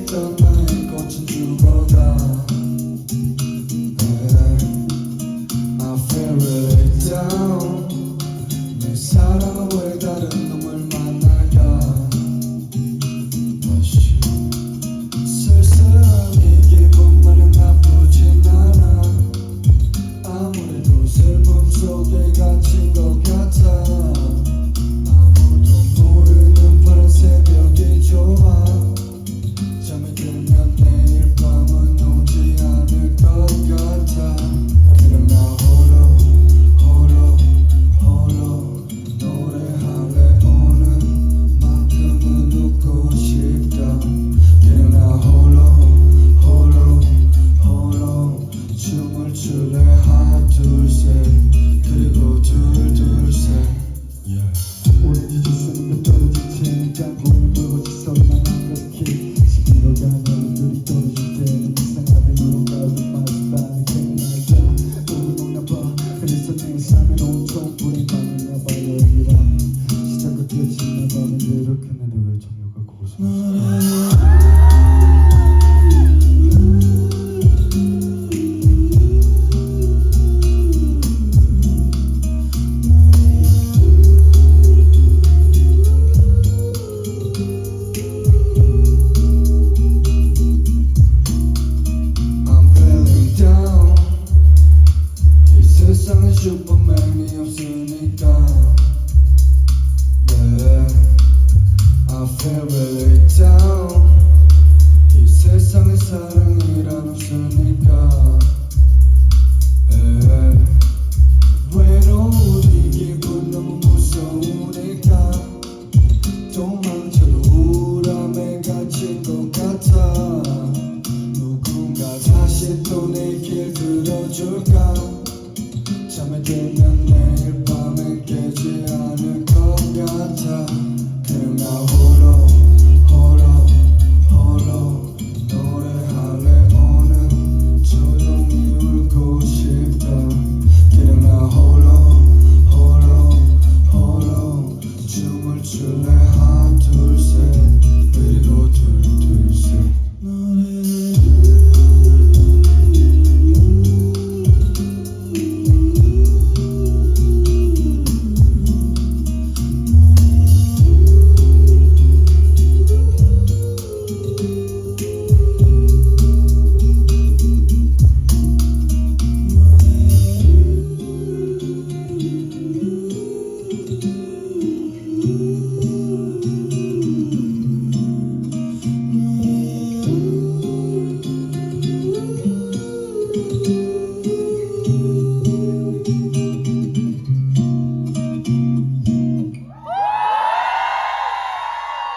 있던 나의 꽃은 죽어가 내 삶에 온통 불이 꺼내며 발려리라 시작과 끝이 나가는 대로 그날을 왜 정욕하고 싶어 내일 밤에 깨지 않을 것 같아. 그나 홀로 홀로 홀로 노래할래. 오늘 조용히 울고 싶다. 그나 홀로 홀로 홀로 춤을 출래. 하나 둘셋. 그리고